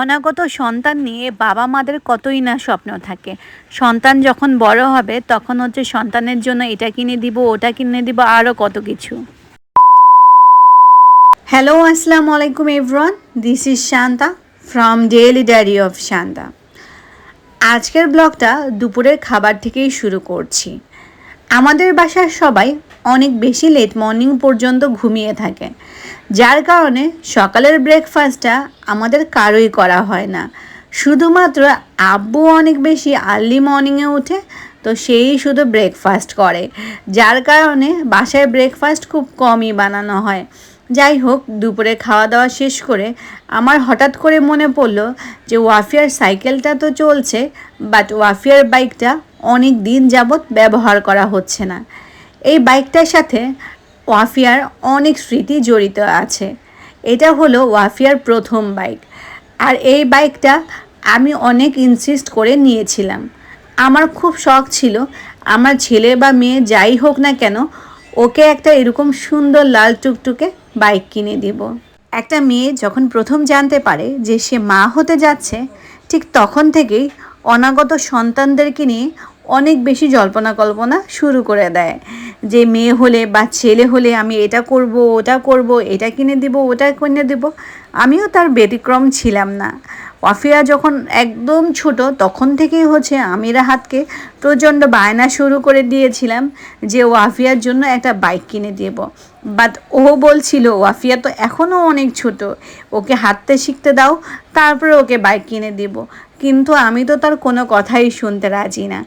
অনাগত সন্তান নিয়ে বাবা মাদের কতই না স্বপ্ন থাকে। সন্তান যখন বড় হবে, তখন হচ্ছে সন্তানের জন্য এটা কিনে দিব, ওটা কিনে দিব আরও কত কিছু। হ্যালো আসসালামু আলাইকুম everyone this is Shanta from daily diary of Shanta আজকের ব্লগটা দুপুরের খাবার থেকেই শুরু করছি। আমাদের বাসার সবাই অনেক বেশি লেট মর্নিং পর্যন্ত ঘুমিয়ে থাকে। যার কারণে সকালের ব্রেকফাস্টটা আমাদের কারোই করা হয় না। শুধুমাত্র আব্বু অনেক বেশি আর্লি মর্নিংয়ে ওঠে তো সেই শুধু ব্রেকফাস্ট করে। যার কারণে বাসায় ব্রেকফাস্ট খুব কমই বানানো হয়। যাই হোক, দুপুরে খাওয়া দাওয়া শেষ করে আমার হঠাৎ করে মনে পড়ল যে ওয়াফিয়ার সাইকেলটা তো চলছে বাট ওয়াফিয়ার বাইকটা অনেক দিন যাবৎ ব্যবহার করা হচ্ছে না। এই বাইকটার সাথে ওয়াফিয়ার অনেক স্মৃতি জড়িত আছে। এটা হলো ওয়াফিয়ার প্রথম বাইক। আর এই বাইকটা আমি অনেক ইনসিস্ট করে নিয়েছিলাম। আমার খুব শখ ছিল, আমার ছেলে বা মেয়ে যাই হোক না কেন, ওকে একটা এরকম সুন্দর লাল টুকটুকে বাইক কিনে দেব। একটা মেয়ে যখন প্রথম জানতে পারে যে সে মা হতে যাচ্ছে, ঠিক তখন থেকেই অনাগত সন্তানদেরকে নিয়ে অনেক বেশি জল্পনা কল্পনা শুরু করে দেয়। যে মেয়ে হলে বা ছেলে হলে আমি এটা করব, ওটা করব, এটা কিনে দিব, ওটা কিনে দেব, আমিও তার ব্যতিক্রম ছিলাম না। ওয়াফিয়া যখন একদম ছোট, তখন থেকেই হচ্ছে আমিরা হাতকে প্রচণ্ড বায়না শুরু করে দিয়েছিলাম যে ওয়াফিয়ার জন্য একটা বাইক কিনে দেব। বাট ও বলছিল ওয়াফিয়া তো এখনও অনেক ছোট, ওকে হাঁটতে শিখতে দাও, তারপরে ওকে বাইক কিনে দেব। কিন্তু আমি তো তার কোনো কথাই শুনতে রাজি না।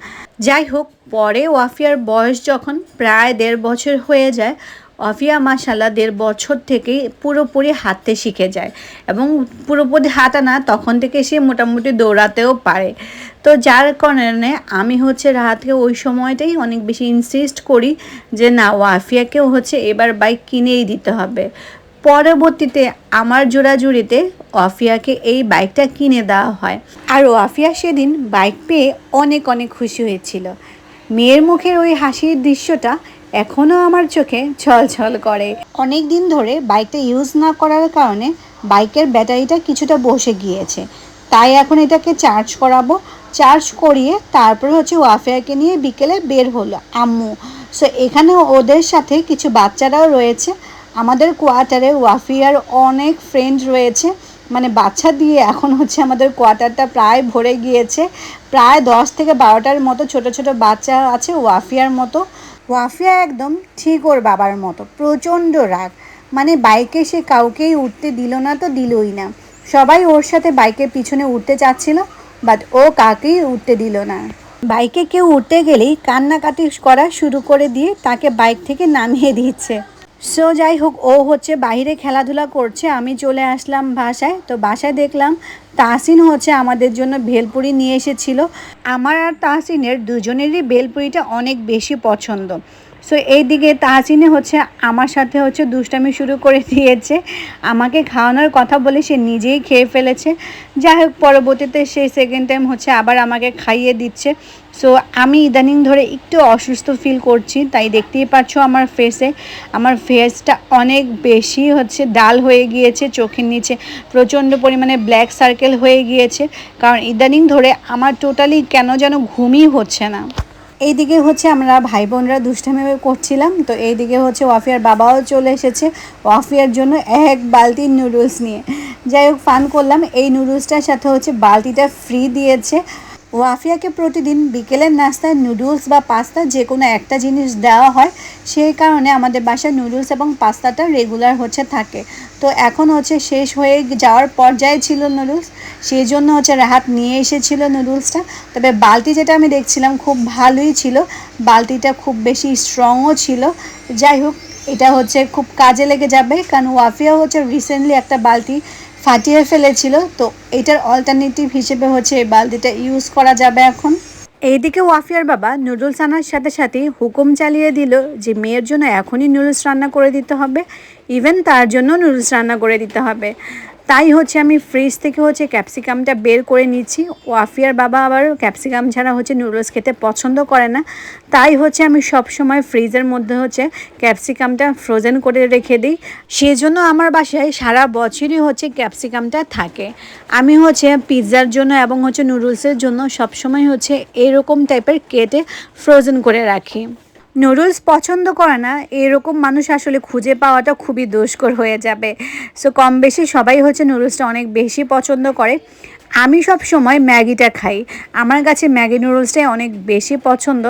যাই হোক, পরে ওয়াফিয়ার বয়স যখন প্রায় দেড় বছর হয়ে যায় অফিয়া মাসাল্লাহ দেড় বছর থেকেই পুরোপুরি হাঁটতে শিখে যায় এবং পুরোপুরি হাঁটা না, তখন থেকে সে মোটামুটি দৌড়াতেও পারে। তো যার কারণে আমি হচ্ছে রাহাতকে ওই সময়টাই অনেক বেশি ইনসিস্ট করি যে না, ওয়াফিয়াকেও হচ্ছে এবার বাইক কিনেই দিতে হবে। পরবর্তীতে আমার জোড়াজুড়িতে ওয়াফিয়াকে এই বাইকটা কিনে দেওয়া হয়। আর ওয়াফিয়া সেদিন বাইক পেয়ে অনেক অনেক খুশি হয়েছিল। মেয়ের মুখের ওই হাসির দৃশ্যটা এখনও আমার চোখে ছলছল করে। অনেক দিন ধরে বাইকটা ইউজ না করার কারণে বাইকের ব্যাটারিটা কিছুটা বসে গিয়েছে। তাই এখন এটাকে চার্জ করাবো। চার্জ করিয়ে তারপরে হচ্ছে ওয়াফিয়াকে নিয়ে বিকেলে বের হলো আম্মু। সো এখানে ওদের সাথে কিছু বাচ্চারাও রয়েছে। আমাদের কোয়ার্টারে ওয়াফিয়ার অনেক ফ্রেন্ড রয়েছে। মানে বাচ্চা দিয়ে এখন হচ্ছে আমাদের কোয়ার্টারটা প্রায় ভরে গিয়েছে। প্রায় দশ থেকে বারোটার মতো ছোট ছোট বাচ্চা আছে ওয়াফিয়ার মতো। ওয়াফিয়া একদম ঠিক ওর বাবার মতো, প্রচণ্ড রাগ। মানে বাইকে সে কাউকেই উঠতে দিল না তো দিলই না। সবাই ওর সাথে বাইকের পিছনে উঠতে চাচ্ছিল বাট ও কাকেই উঠতে দিল না। বাইকে কেউ উঠতে গেলেই কান্নাকাটি করা শুরু করে দিয়ে তাকে বাইক থেকে নামিয়ে দিচ্ছে। সো যাই হোক ও হচ্ছে বাইরে খেলাধুলা করছে, আমি চলে আসলাম বাসায়। তো বাসায় দেখলাম তাহসিন হচ্ছে আমাদের জন্য ভেলপুরি নিয়ে এসেছিল। আমার আর তাহসিনের দুজনেরই ভেলপুরিটা অনেক বেশি পছন্দ। সো এইদিকে তাহসিনে হচ্ছে আমার সাথে হচ্ছে দুষ্টামি শুরু করে দিয়েছে। আমাকে খাওয়ানোর কথা বলে সে নিজেই খেয়ে ফেলেছে। যাই হোক, পরবর্তীতে সে সেকেন্ড টাইম হচ্ছে আবার আমাকে খাইয়ে দিচ্ছে। সো আমি ইদানিং ধরে একটু অসুস্থ ফিল করছি, তাই দেখতেই পাচ্ছ আমার ফেসে আমার ফেসটা অনেক বেশি হচ্ছে ডাল হয়ে গিয়েছে চোখের নিচে। প্রচণ্ড পরিমাণে ব্ল্যাক সার্কেল হয়ে গিয়েছে। কারণ ইদানিং ধরে আমার টোটালি কেন যেন ঘুমই হচ্ছে না। এইদিকে হচ্ছে আমরা ভাই বোনরা দুষ্টামি করছিলাম। তো এইদিকে হচ্ছে ওয়াফিয়ার বাবাও চলে এসেছে। ওয়াফিয়ার জন্য এক বালতি নুডলস নিয়ে। যাই হোক, ফান করলাম। এই নুডলসটার সাথে হচ্ছে বালতিটা ফ্রি দিয়েছে। ওয়াফিয়াকে প্রতিদিন বিকেলের নাস্তায় নুডলস বা পাস্তা যে কোনো একটা জিনিস দেওয়া হয়, সেই কারণে আমাদের বাসায় নুডলস এবং পাস্তাটা রেগুলার হচ্ছে থাকে। তো এখন হচ্ছে শেষ হয়ে যাওয়ার পর্যায়ে ছিল নুডলস, সেই জন্য হচ্ছে রাহাত নিয়ে এসেছিল নুডলসটা। তবে বালতি যেটা আমি দেখছিলাম খুব ভালোই ছিল, বালতিটা খুব বেশি স্ট্রংও ছিল। যাই হোক, এটা হচ্ছে খুব কাজে লেগে যাবে, কারণ ওয়াফিয়া হচ্ছে রিসেন্টলি একটা বালতি ফাটিয়ে ফেলেছিল, তো এটার অল্টারনেটিভ হিসেবে হচ্ছে এই বালতিটা ইউজ করা যাবে এখন। এইদিকে ওয়াফিয়ার বাবা নুডলস আনার সাথে সাথে হুকুম চালিয়ে দিল যে মেয়ের জন্য এখনই নুডলস রান্না করে দিতে হবে ইভেন তার জন্য নুডলস রান্না করে দিতে হবে। তাই হচ্ছে আমি ফ্রিজ থেকে হচ্ছে ক্যাপসিকামটা বের করে নিচ্ছি। ওয়াফিয়ার বাবা আবার ক্যাপসিকাম ছাড়া হচ্ছে নুডলস খেতে পছন্দ করে না। তাই হচ্ছে আমি সব সময় ফ্রিজের মধ্যে হচ্ছে ক্যাপসিকামটা ফ্রোজেন করে রেখে দিই। সেজন্য আমার বাসায় সারা বছরই হচ্ছে ক্যাপসিকামটা থাকে। আমি হচ্ছে পিৎজার জন্য এবং হচ্ছে নুডলসের জন্য সবসময় হচ্ছে এরকম টাইপের কেটে ফ্রোজেন করে রাখি। নুডলস পছন্দ করে না, এরকম মানুষ আসলে খুঁজে পাওয়াটা খুবই দুষ্কর হয়ে যাবে। সো কম বেশি সবাই হচ্ছে নুডলসটা অনেক বেশি পছন্দ করে। আমি সব সময় ম্যাগিটা খাই। আমার কাছে ম্যাগি নুডলসটাই অনেক বেশি পছন্দ।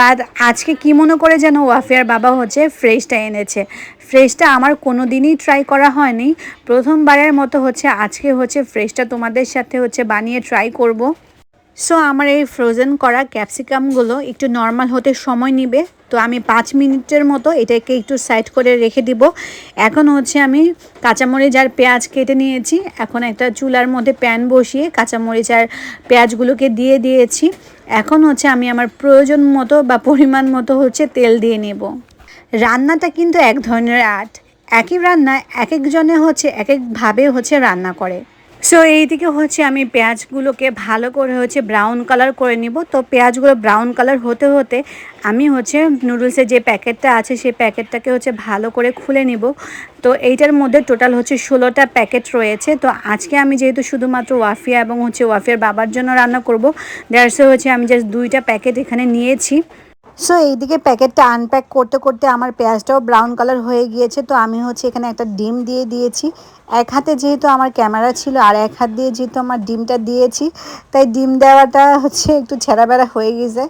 বাট আজকে কি মনে করে যেন ওয়াফিয়ার বাবা হচ্ছে ফ্রেশটা এনেছে। ফ্রেশটা আমার কোনো দিনই ট্রাই করা হয়নি। প্রথমবারের মতো হচ্ছে আজকে হচ্ছে ফ্রেশটা তোমাদের সাথে হচ্ছে বানিয়ে ট্রাই করব। সো আমার এই ফ্রোজেন করা ক্যাপসিকামগুলো একটু নর্মাল হতে সময় নিবে। তো আমি পাঁচ মিনিটের মতো এটাকে একটু সাইড করে রেখে দিব। এখন হচ্ছে আমি কাঁচামরিচ আর পেঁয়াজ কেটে নিয়েছি। এখন একটা চুলার মধ্যে প্যান বসিয়ে কাঁচামরিচ আর পেঁয়াজগুলোকে দিয়ে দিয়েছি। এখন হচ্ছে আমি আমার প্রয়োজন মতো বা পরিমাণ মতো হচ্ছে তেল দিয়ে নেব। রান্নাটা কিন্তু এক ধরনের আর্ট একই রান্না এক একজনে হচ্ছে এক একভাবে হচ্ছে রান্না করে। সো এইদিকে হচ্ছে আমি পেঁয়াজগুলোকে ভালো করে হচ্ছে ব্রাউন কালার করে নিব। তো পেঁয়াজগুলো ব্রাউন কালার হতে হতে আমি হচ্ছে নুডলসের যে প্যাকেটটা আছে, সেই প্যাকেটটাকে হচ্ছে ভালো করে খুলে নিব। তো এইটার মধ্যে টোটাল হচ্ছে ষোলোটা প্যাকেট রয়েছে। তো আজকে আমি যেহেতু শুধুমাত্র ওয়াফিয়া এবং হচ্ছে ওয়াফিয়ার বাবার জন্য রান্না করব দ্যাটসে হচ্ছে আমি জাস্ট দুইটা প্যাকেট এখানে নিয়েছি। সো এইদিকে প্যাকেটটা আনপ্যাক করতে করতে আমার পেঁয়াজটাও ব্রাউন কালার হয়ে গিয়েছে। তো আমি হচ্ছে এখানে একটা ডিম দিয়ে দিয়েছি। এক হাতে যেহেতু আমার ক্যামেরা ছিল আর এক হাত দিয়ে যেহেতু আমার ডিমটা দিয়েছি, তাই ডিম দেওয়াটা হচ্ছে একটু ছেঁড়াবেড়া হয়ে গেছে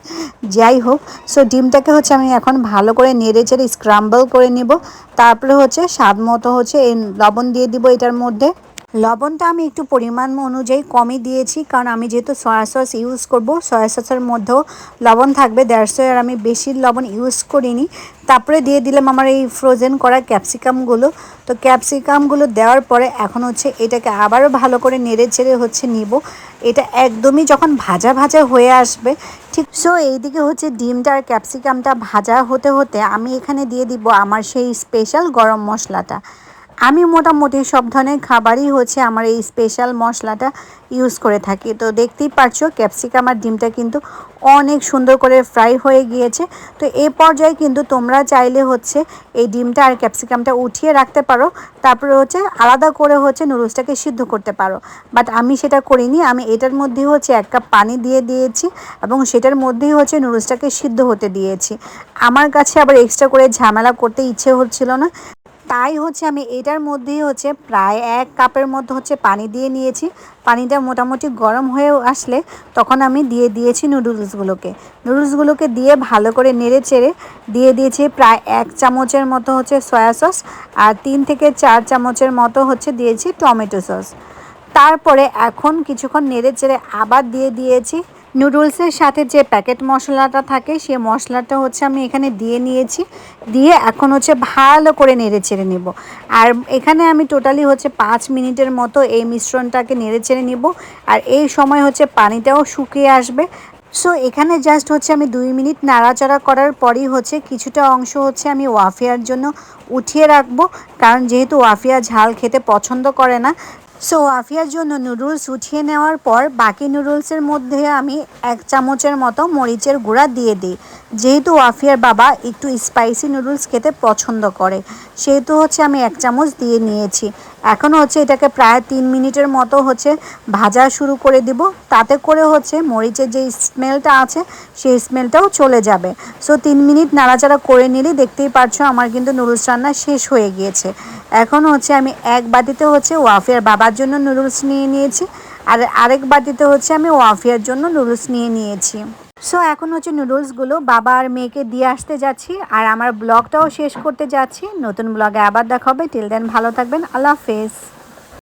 যাই হোক সো ডিমটাকে হচ্ছে আমি এখন ভালো করে নেড়ে চেড়ে স্ক্রাম্বল করে নিব। তারপরে হচ্ছে স্বাদ মতো হচ্ছে লবণ দিয়ে দিব এটার মধ্যে। লবণটা আমি একটু পরিমাণ অনুযায়ী কমই দিয়েছি, কারণ আমি যেহেতু সয়া সস ইউজ করব সয়া সসের মধ্যেও লবণ থাকবে দেড়শো, আর আমি বেশি লবণ ইউজ করিনি। তারপরে দিয়ে দিলাম আমার এই ফ্রোজেন করা ক্যাপসিকামগুলো তো ক্যাপসিকামগুলো দেওয়ার পরে এখন হচ্ছে এটাকে আবারও ভালো করে নেড়ে চেড়ে হচ্ছে নিব। এটা একদমই যখন ভাজা ভাজা হয়ে আসবে, ঠিক সো এইদিকে হচ্ছে ডিমটা আর ক্যাপসিকামটা ভাজা হতে হতে আমি এখানে দিয়ে দিব আমার সেই স্পেশাল গরম মশলাটা। আমি মোটামুটি সব ধরনের খাবারই হচ্ছে আমার এই স্পেশাল মশলাটা ইউজ করে থাকি। তো দেখতেই পারছ ক্যাপসিকাম আর ডিমটা কিন্তু অনেক সুন্দর করে ফ্রাই হয়ে গিয়েছে। তো এই পর্যায়ে কিন্তু তোমরা চাইলে হচ্ছে এই ডিমটা আর ক্যাপসিকামটা উঠিয়ে রাখতে পারো। তারপরে হচ্ছে আলাদা করে হচ্ছে নুডলসটাকে সিদ্ধ করতে পারো। বাট আমি সেটা করিনি, আমি এটার মধ্যেই হচ্ছে এক কাপ পানি দিয়ে দিয়েছি এবং সেটার মধ্যেই হচ্ছে নুডলসটাকে সিদ্ধ হতে দিয়েছি। আমার কাছে আবার এক্সট্রা করে ঝামেলা করতে ইচ্ছে হচ্ছিল না। তাই হচ্ছে আমি এটার মধ্যেই হচ্ছে প্রায় এক কাপের মধ্যে হচ্ছে পানি দিয়ে নিয়েছি। পানিটা মোটামুটি গরম হয়ে আসলে তখন আমি দিয়ে দিয়েছি নুডলসগুলোকে। নুডলসগুলোকে দিয়ে ভালো করে নেড়ে চেড়ে দিয়ে দিয়েছি প্রায় এক চামচের মতো হচ্ছে সয়া সস আর তিন থেকে চার চামচের মতো হচ্ছে দিয়েছি টমেটো সস। তারপরে এখন কিছুক্ষণ নেড়ে চেড়ে আবার দিয়ে দিয়েছি। নুডলসের সাথে যে প্যাকেট মশলাটা থাকে, সে মশলাটা হচ্ছে আমি এখানে দিয়ে নিয়েছি। দিয়ে এখন হচ্ছে ভালো করে নেড়ে চেড়ে নেব। আর এখানে আমি টোটালি হচ্ছে পাঁচ মিনিটের মতো এই মিশ্রণটাকে নেড়ে চেড়ে নিব। আর এই সময় হচ্ছে পানিটাও শুকিয়ে আসবে। সো এখানে জাস্ট হচ্ছে আমি দুই মিনিট নাড়াচাড়া করার পরই হচ্ছে কিছুটা অংশ হচ্ছে আমি ওয়াফিয়ার জন্য উঠিয়ে রাখব। কারণ যেহেতু ওয়াফিয়া ঝাল খেতে পছন্দ করে না সো আফিয়ার জন্য নুডলস উঠিয়ে নেওয়ার পর বাকি নুডলসের মধ্যে আমি এক চামচের মতো মরিচের গুঁড়া দিয়ে দিই। যেহেতু আফিয়ার বাবা একটু স্পাইসি নুডলস খেতে পছন্দ করে, সেহেতু হচ্ছে আমি এক চামচ দিয়ে নিয়েছি। এখন হচ্ছে এটাকে প্রায় তিন মিনিটের মতো হচ্ছে ভাজা শুরু করে দিব। তাতে করে হচ্ছে মরিচের যে স্মেলটা আছে, সেই স্মেলটাও চলে যাবে। সো তিন মিনিট নাড়াচাড়া করে নিলে দেখতেই পারছ আমার কিন্তু নুডলস রান্না শেষ হয়ে গিয়েছে। এখন হচ্ছে আমি এক বাটিতে হচ্ছে ওয়াফিয়ার বাবার জন্য নুডলস নিয়ে নিয়েছি, আর আরেক বাটিতে হচ্ছে আমি ওয়াফিয়ার জন্য নুডলস নিয়ে নিয়েছি। সো এখন হচ্ছে নুডলসগুলো বাবা আর মেয়েকে দিয়ে আসতে যাচ্ছি আর আমার ব্লগটাও শেষ করতে যাচ্ছি। নতুন ব্লগে আবার দেখা হবে। টিল দেন ভালো থাকবেন। আল্লাহ হাফেজ।